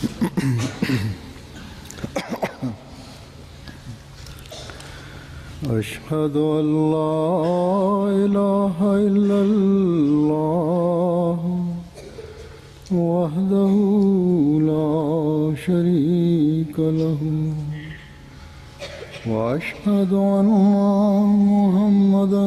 أشهد أن لا إله إلا الله وحده لا شريك له وأشهد أن محمدا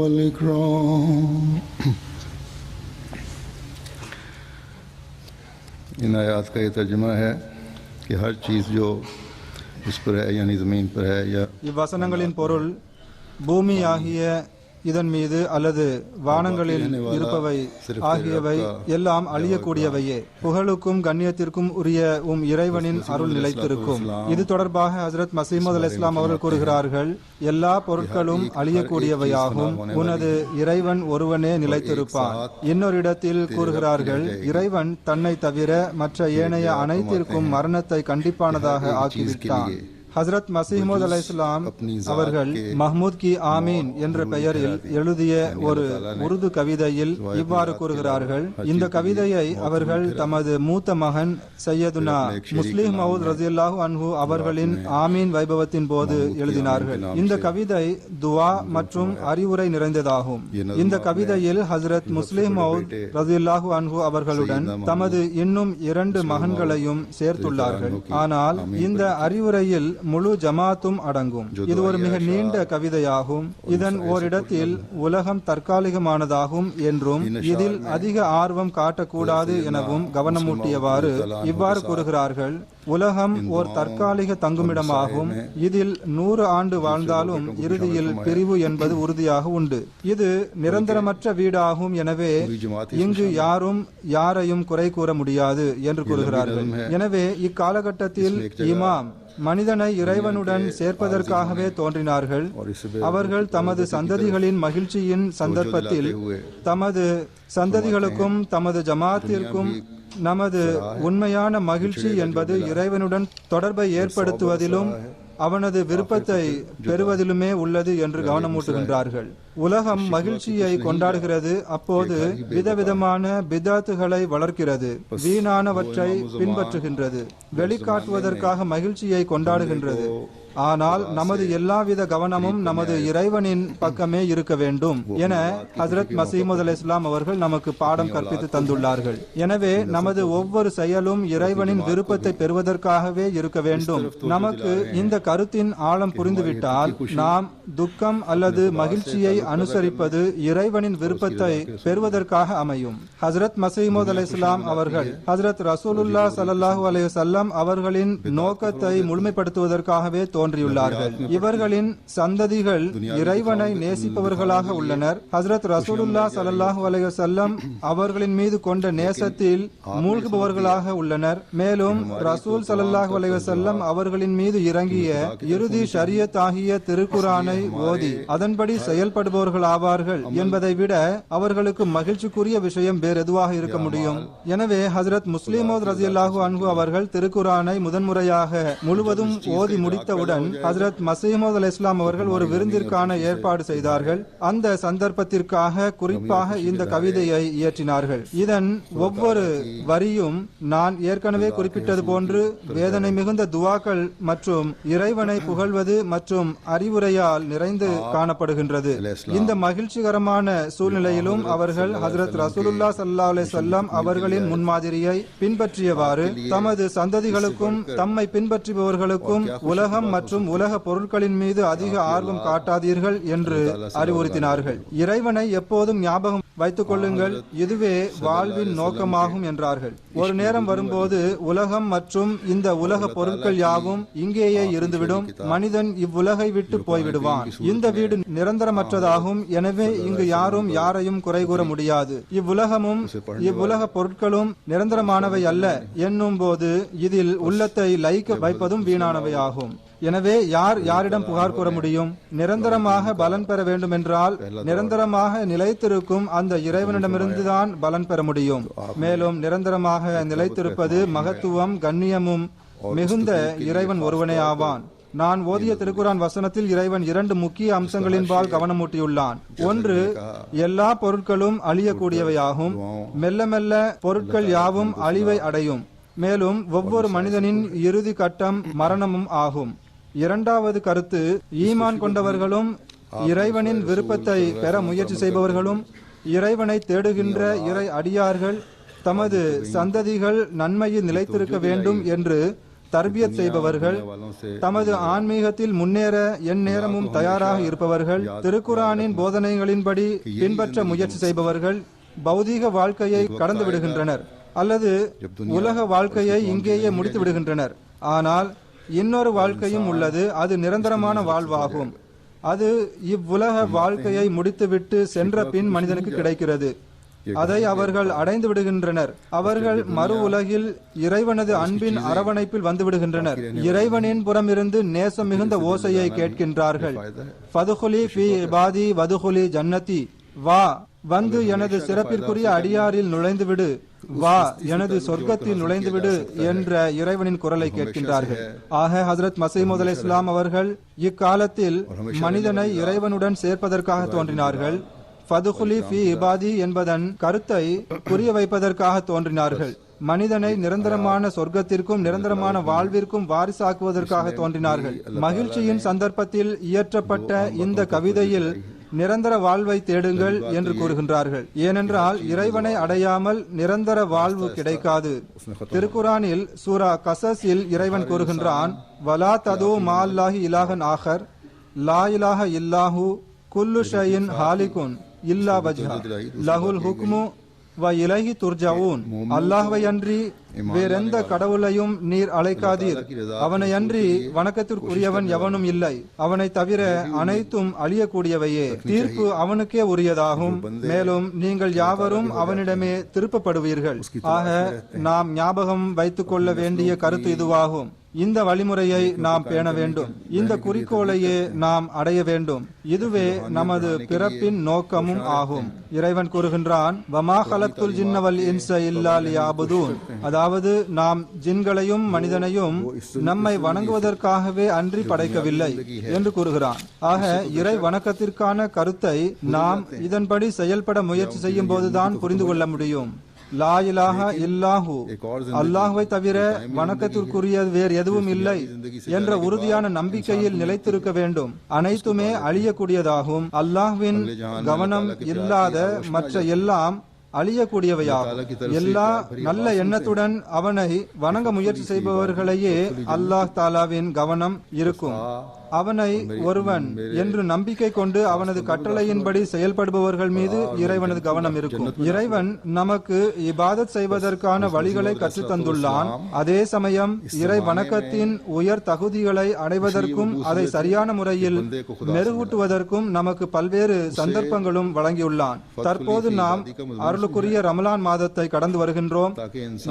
والإكرام ان آیات کا یہ ترجمہ ہے کہ ہر چیز جو اس پر ہے یعنی زمین پر ہے یا یہ واسنگلین پورل بومی آہی ہے இதன் மீது அல்லது வானங்களில் இருப்பவை ஆகியவை எல்லாம் அழியக்கூடியவையே. புகழுக்கும் கண்ணியத்திற்கும் உரிய உம் இறைவனின் அருள் நிலைத்திருக்கும். இது தொடர்பாக ஹசரத் மசீமது அல் இஸ்லாம். அவர்கள் கூறுகிறார்கள் எல்லா பொருட்களும் அழியக்கூடியவையாகும். உனது இறைவன் ஒருவனே நிலைத்திருப்பான். இன்னொரு இடத்தில் கூறுகிறார்கள் இறைவன் தன்னை தவிர மற்ற ஏனைய அனைத்திற்கும் மரணத்தை கண்டிப்பானதாக ஆக்கிவிட்டான். ஹசரத் மசீமது அலை இஸ்லாம் அவர்கள் மஹ்மூத் கி ஆமீன் என்ற பெயரில் எழுதிய ஒரு உருது கவிதையில் இவ்வாறு கூறுகிறார்கள். இந்த கவிதையை அவர்கள் தமது மூத்த மகன் சையதுனா முஸ்லிம் மவுத் ரசியல்லாஹு அன்ஹு அவர்களின் ஆமீன் வைபவத்தின் போது எழுதினார்கள். இந்த கவிதை துவா மற்றும் அறிவுரை நிறைந்ததாகும். இந்த கவிதையில் ஹசரத் முஸ்லிம் மவுத் ரசியல்லாஹு அன்ஹு அவர்களுடன் தமது இன்னும் இரண்டு மகன்களையும் சேர்த்துள்ளார்கள். ஆனால் இந்த அறிவுரையில் முழு ஜமாத்தும் அடங்கும். இது ஒரு மிக நீண்ட கவிதையாகும். இதன் ஓரிடத்தில் உலகம் தற்காலிகமானதாகும் என்றும் இதில் அதிக ஆர்வம் காட்டக்கூடாது எனவும் கவனமூட்டியவாறு இவ்வாறு கூறுகிறார்கள். உலகம் ஓர் தற்காலிக தங்குமிடமாகும். இதில் நூறு ஆண்டு வாழ்ந்தாலும் இறுதியில் பிரிவு என்பது உறுதியாக உண்டு. இது நிரந்தரமற்ற வீடாகும். எனவே இங்கு யாரும் யாரையும் குறை கூற முடியாது என்று கூறுகிறார்கள். எனவே இக்காலகட்டத்தில் இமாம் மனிதனை இறைவனுடன் சேர்ப்பதற்காகவே தோன்றினார்கள். அவர்கள் தமது சந்ததிகளின் மகிழ்ச்சியின் சந்தர்ப்பத்தில் தமது சந்ததிகளுக்கும் தமது ஜமாத்திற்கும் நமது உண்மையான மகிழ்ச்சி என்பது இறைவனுடன் தொடர்பை ஏற்படுத்துவதிலும் அவனது விருப்பத்தை பெறுவதிலுமே உள்ளது என்று கவனமூட்டுகின்றார்கள். உலகம் மகிழ்ச்சியை கொண்டாடுகிறது. அப்போது விதவிதமான பிதாத்துகளை வளர்க்கிறது. வீணானவற்றை பின்பற்றுகின்றது. வெளிக்காட்டுவதற்காக மகிழ்ச்சியை கொண்டாடுகின்றது. ஆனால் நமது எல்லாவித கவனமும் நமது இறைவனின் பக்கமே இருக்க வேண்டும். என ஹசரத் மசீமுத் அலி இஸ்லாம் அவர்கள் நமக்கு பாடம் கற்பித்து தந்துள்ளார்கள். எனவே நமது ஒவ்வொரு செயலும் இறைவனின் விருப்பத்தை பெறுவதற்காகவே இருக்க வேண்டும். நமக்கு இந்த கருத்தின் ஆழம் புரிந்துவிட்டால் நாம் துக்கம் அல்லது மகிழ்ச்சியை அனுசரிப்பது இறைவனின் விருப்பத்தை பெறுவதற்காக அமையும். ஹசரத் மசீமுத் அலி இஸ்லாம் அவர்கள் ஹசரத் ரசூலுல்லா சல்லாஹூ வஸல்லம் அவர்களின் நோக்கத்தை முழுமைப்படுத்துவதற்காகவே தோன்றியுள்ளார்கள். இவர்களின் சந்ததிகள் இறைவனை நேசிப்பவர்களாக உள்ளனர். ஹசரத் ரசூலுல்லா ஸல்லல்லாஹு அலைஹி வஸல்லம் அவர்களின் மீது கொண்ட நேசத்தில் மூழ்குபவர்களாக உள்ளனர். மேலும் ரசூல் ஸல்லல்லாஹு அலைஹி வஸல்லம் அவர்களின் மீது இறங்கிய இறுதி ஷரியத் ஆகிய திருக்குரானை ஓதி அதன்படி செயல்படுபவர்கள் ஆவார்கள் என்பதை விட அவர்களுக்கு மகிழ்ச்சிக்குரிய விஷயம் வேறு எதுவாக இருக்க முடியும்? எனவே ஹசரத் முஸ்லிமோத் ரசியல்லாஹு அன்ஹு அவர்கள் திருக்குரானை முதன்முறையாக முழுவதும் ஓதி முடித்தவுடன் ஹசரத் மசீமோத் அல் இஸ்லாம் அவர்கள் ஒரு விருந்திற்கான ஏற்பாடு செய்தார்கள். அந்த சந்தர்ப்பத்திற்காக குறிப்பாக இந்த கவிதையை இயற்றினார்கள். இதன் ஒவ்வொரு வரியும் நான் ஏற்கனவே குறிப்பிட்டது போன்று வேதனை மிகுந்த துவாக்கள் மற்றும் இறைவனை புகழ்வது மற்றும் அறிவுரையால் நிறைந்து காணப்படுகின்றது. இந்த மகிழ்ச்சிகரமான சூழ்நிலையிலும் அவர்கள் ஹசரத் ரசூலுல்லா ஸல்லல்லாஹு அலைஹி வஸல்லம் அவர்களின் முன்மாதிரியை பின்பற்றியவாறு தமது சந்ததிகளுக்கும் தம்மை பின்பற்றுபவர்களுக்கும் உலகம் மற்றும் உலக பொருட்களின் மீது அதிக ஆர்வம் காட்டாதீர்கள் என்று அறிவுறுத்தினார்கள். இறைவனை எப்போதும் ஞாபகம் வைத்துக் கொள்ளுங்கள் இதுவே வாழ்வின் நோக்கமாகும் என்றார்கள். ஒரு நேரம் வரும்போது உலகம் மற்றும் இந்த உலக பொருட்கள் யாவும் இங்கேயே இருந்துவிடும். மனிதன் இவ்வுலகை விட்டு போய்விடுவான். இந்த வீடு நிரந்தரமற்றதாகும். எனவே இங்கு யாரும் யாரையும் குறை கூற முடியாது. இவ்வுலகமும் இவ்வுலக பொருட்களும் நிரந்தரமானவை அல்ல. என்னும் போது இதில் உள்ளத்தை லயிக்க வைப்பதும் வீணானவை ஆகும் எனவே யார் யாரிடம் புகார் கூற முடியும்? நிரந்தரமாக பலன் பெற வேண்டும் என்றால் நிரந்தரமாக நிலைத்திருக்கும் அந்த இறைவனிடமிருந்துதான் பலன் பெற முடியும். மேலும் நிரந்தரமாக நிலைத்திருப்பது மகத்துவம் கண்ணியமும் மிகுந்த இறைவன் ஒருவனே ஆவான். நான் ஓதிய திருக்குரான் வசனத்தில் இறைவன் இரண்டு முக்கிய அம்சங்களின்பால் கவனமூட்டியுள்ளான். ஒன்று எல்லா பொருட்களும் அழியக்கூடியவையாகும். மெல்ல மெல்ல பொருட்கள் யாவும் அழிவை அடையும். மேலும் ஒவ்வொரு மனிதனின் இறுதி கட்டம் மரணமும் ஆகும். இரண்டாவது கருத்து ஈமான் கொண்டவர்களும் இறைவனின் விருப்பத்தை பெற முயற்சி செய்பவர்களும் இறைவனை தேடுகின்ற இறை அடியார்கள் தமது சந்ததிகள் நன்மையில் நிலைத்திருக்க வேண்டும் என்று தர்பியத் செய்பவர்கள் தமது ஆன்மீகத்தில் முன்னேற என் நேரமும் தயாராக இருப்பவர்கள் திருக்குரானின் போதனைகளின்படி பின்பற்ற முயற்சி செய்பவர்கள் பௌதீக வாழ்க்கையை கடந்து விடுகின்றனர் அல்லது உலக வாழ்க்கையை இங்கேயே முடித்து விடுகின்றனர். ஆனால் இன்னொரு வாழ்க்கையும் உள்ளது. அது நிரந்தரமான வாழ்வாகும். அது இவ்வுலக வாழ்க்கையை முடித்துவிட்டு சென்ற பின் மனிதனுக்கு கிடைக்கிறது. அதை அவர்கள் அடைந்து விடுகின்றனர். அவர்கள் மறு உலகில் இறைவனது அன்பின் அரவணைப்பில் வந்து விடுகின்றனர். இறைவனின் புறமிருந்து நேசம் மிகுந்த ஓசையை கேட்கின்றார்கள். ஃபதுகுலி ஃபி இபாதி வதுகுலி ஜன்னதி. வா வந்து எனது சிறப்பிற்குரிய அடியாரில் நுழைந்துவிடு. வா எனது சொர்க்கத்தில் நுழைந்துவிடு என்ற இறைவனின் குரலை கேட்கின்றார்கள். ஆக ஹசரத் மசீமுத் அலி இஸ்லாம் அவர்கள் இக்காலத்தில் மனிதனை இறைவனுடன் சேர்ப்பதற்காக தோன்றினார்கள். ஃபதுகுலி ஃபி இபாதி என்பதன் கருத்தை புரிய வைப்பதற்காக தோன்றினார்கள். மனிதனை நிரந்தரமான சொர்க்கத்திற்கும் நிரந்தரமான வாழ்விற்கும் வாரிசாக்குவதற்காக தோன்றினார்கள். மகிழ்ச்சியின் சந்தர்ப்பத்தில் இயற்றப்பட்ட இந்த கவிதையில் நிரந்தர வாழ்வை தேடுங்கள் என்று கூறுகின்றார்கள். ஏனென்றால் இறைவனை அடையாமல் நிரந்தர வாழ்வு கிடைக்காது. திருக்குரானில் சூரா கசஸில் இறைவன் கூறுகின்றான் வலா தது மால்லாஹி இலாகன் ஆகர் லா இலாஹ இல்லாஹு குல்லு ஷையின் ஹாலிகுன் இல்லா வஜ்ஹா. லஹுல் ஹுக்மு வ இலகி துர்ஜவுன். அல்லாஹ்வை அன்றி வேறெந்த கடவுளையும் நீர் அழைக்காதீர். அவனை அன்றி வணக்கத்திற்குரியவன் எவனும் இல்லை. அவனை தவிர அனைத்தும் அழியக்கூடியவையே. தீர்ப்பு அவனுக்கே உரியதாகும். மேலும் நீங்கள் யாவரும் அவனிடமே திருப்பப்படுவீர்கள். ஆக நாம் ஞாபகம் வைத்துக் கொள்ள வேண்டிய கருத்து இதுவாகும். இந்த வழிமுறையை நாம் பேண வேண்டும். இந்த குறிக்கோளையே நாம் அடைய வேண்டும். இதுவே நமது பிறப்பின் நோக்கமும் ஆகும். இறைவன் கூறுகின்றான் வமா ஹலத்துல் ஜின்னவல் இன்ச இல்லா லியாபுதூன். அதாவது நாம் ஜின்களையும் மனிதனையும் நம்மை வணங்குவதற்காகவே அன்றி படைக்கவில்லை என்று கூறுகிறான். ஆக இறை வணக்கத்திற்கான கருத்தை நாம் இதன்படி செயல்பட முயற்சி செய்யும் போதுதான் புரிந்து கொள்ள முடியும். லா இலாஹா இல்லாஹு. அல்லாஹ்வை தவிர வணக்கத்திற்குரிய வேறு எதுவும் இல்லை என்ற உறுதியான நம்பிக்கையில் நிலைத்திருக்க வேண்டும். அனைத்துமே அழியக்கூடியதாகும். அல்லாஹ்வின் கவனம் இல்லாத மற்ற எல்லாம் அழியக்கூடியவையாகும். எல்லா நல்ல எண்ணத்துடன் அவனை வணங்க முயற்சி செய்பவர்களையே அல்லாஹ் தாலாவின் கவனம் இருக்கும். அவனை ஒருவன் என்று நம்பிக்கை கொண்டு அவனது கட்டளையின்படி செயல்படுபவர்கள் மீது இறைவனது கவனம் இருக்கும். இறைவன் நமக்கு இபாதத் செய்வதற்கான வழிகளை கற்றுத்தந்துள்ளான் அதே சமயம் இறை வணக்கத்தின் உயர் தகுதிகளை அடைவதற்கும் அதை சரியான முறையில் மெருகூட்டுவதற்கும் நமக்கு பல்வேறு சந்தர்ப்பங்களும் வழங்கியுள்ளான். தற்போது நாம் அருளுக்குரிய ரமலான் மாதத்தை கடந்து வருகின்றோம்.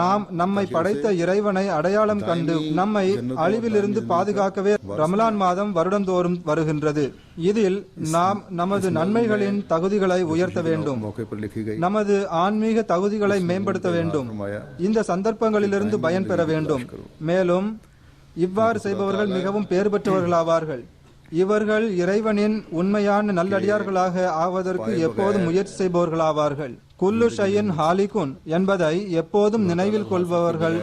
நாம் நம்மை படைத்த இறைவனை அடையாளம் கண்டு நம்மை அழிவிலிருந்து பாதுகாக்கவே ரமலான் மாதம் மாதம் வருடந்தோறும் வருகின்றது. இதில் நாம் நமது நன்மைகளின் தகுதிகளை உயர்த்த வேண்டும். நமது ஆன்மீக தகுதிகளை மேம்படுத்த வேண்டும். இந்த சந்தர்ப்பங்களிலிருந்து பயன்பெற வேண்டும். மேலும் இவ்வாறு செய்பவர்கள் மிகவும் பேர் பெற்றவர்களாவார்கள் இவர்கள் இறைவனின் உண்மையான நல்லடியார்களாக ஆவதற்கு எப்போதும் முயற்சி செய்பவர்களாவார்கள் குல்லு ஷையின் ஹாலிகுன் என்பதை எப்போதும் நினைவில் கொள்பவர்கள்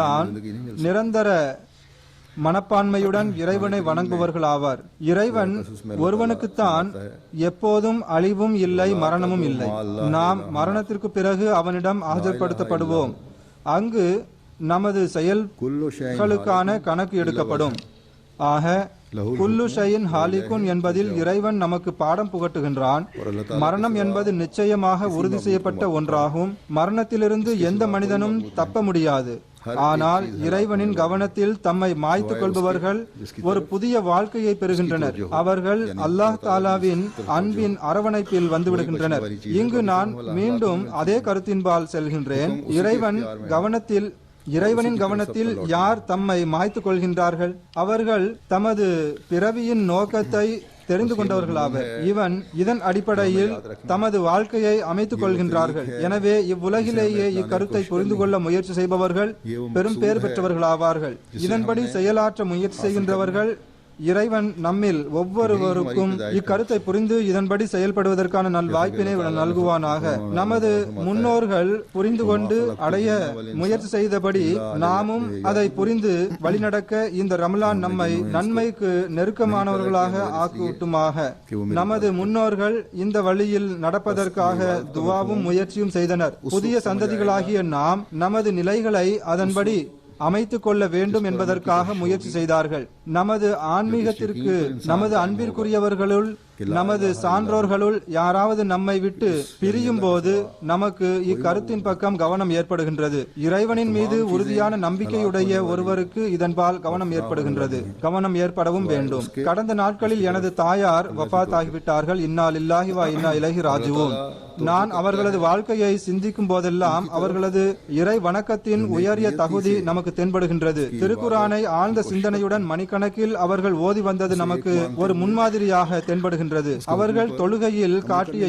தான் நிரந்தர மனப்பான்மையுடன் இறைவனை வணங்குவர்கள் ஆவார் இறைவன் ஒருவனுக்குத்தான் எப்போதும் அழிவும் இல்லை மரணமும் இல்லை. நாம் மரணத்திற்கு பிறகு அவனிடம் ஆஜர்படுத்தப்படுவோம். அங்கு நமது செயல்களுக்கான கணக்கு எடுக்கப்படும். ஆக குல்லு ஷயின் ஹாலிகுன் என்பதில் இறைவன் நமக்கு பாடம் புகட்டுகின்றான். மரணம் என்பது நிச்சயமாக உறுதி செய்யப்பட்ட ஒன்றாகும். மரணத்திலிருந்து எந்த மனிதனும் தப்ப முடியாது. ஆனால் இறைவனின் கவனத்தில் தம்மை மாய்த்துக் கொள்பவர்கள் ஒரு புதிய வாழ்க்கையை பெறுகின்றனர். அவர்கள் அல்லாஹ் தாலாவின் அன்பின் அரவணைப்பில் வந்துவிடுகின்றனர். இங்கு நான் மீண்டும் அதே கருத்தின்பால் செல்கின்றேன். இறைவன் கவனத்தில் இறைவனின் கவனத்தில் யார் தம்மை மாய்த்துக் கொள்கின்றார்கள்? அவர்கள் தமது பிறவியின் நோக்கத்தை தெரிந்து கொண்டவர்களாவர் இவன் இதன் அடிப்படையில் தமது வாழ்க்கையை அமைத்துக் கொள்கின்றார்கள் எனவே இவ்வுலகிலேயே இக்கருத்தை புரிந்து கொள்ள முயற்சி செய்பவர்கள் பெரும் பேர் பெற்றவர்களாவார்கள். இதன்படி செயலாற்ற முயற்சி செய்கின்றவர்கள் இறைவன் நம்மில் ஒவ்வொருவருக்கும் இக்கருத்தை புரிந்து இதன்படி செயல்படுவதற்கான நல் வாய்ப்பினை நல்குவானாக. நமது முன்னோர்கள் புரிந்து கொண்டு அடைய முயற்சி செய்தபடி நாமும் அதை புரிந்து வழிநடக்க இந்த ரமலான் நம்மை நன்மைக்கு நெருக்கமானவர்களாக ஆக்குட்டுமாக நமது முன்னோர்கள் இந்த வழியில் நடப்பதற்காக துவாவும் முயற்சியும் செய்தனர். புதிய சந்ததிகளாகிய நாம் நமது நிலைகளை அதன்படி அமைத்துக் கொள்ள வேண்டும் என்பதற்காக முயற்சி செய்தார்கள். நமது ஆன்மீகத்திற்கு நமது அன்பிற்குரியவர்களுள் நமது சான்றோர்களுள் யாராவது நம்மை விட்டு பிரியும் போது நமக்கு இக்கருத்தின் பக்கம் கவனம் ஏற்படுகின்றது. இறைவனின் மீது உறுதியான நம்பிக்கையுடைய ஒருவருக்கு இதன்பால் கவனம் ஏற்படுகின்றது. கவனம் ஏற்படவும் வேண்டும். கடந்த நாட்களில் எனது தாயார் வஃபாத் ஆகிவிட்டார்கள் இன்னால் இல்லாஹி வா இன்னா இலகி ராஜுவும் நான் அவர்களது வாழ்க்கையை சிந்திக்கும் போதெல்லாம் அவர்களது இறை வணக்கத்தின் உயரிய தகுதி நமக்கு தென்படுகின்றது. திருக்குரானை ஆழ்ந்த சிந்தனையுடன் மணிக்கணக்கில் அவர்கள் ஓதி வந்தது நமக்கு ஒரு முன்மாதிரியாக தென்படுகின்றது. அவர்கள் தொழுகையில் காட்டிய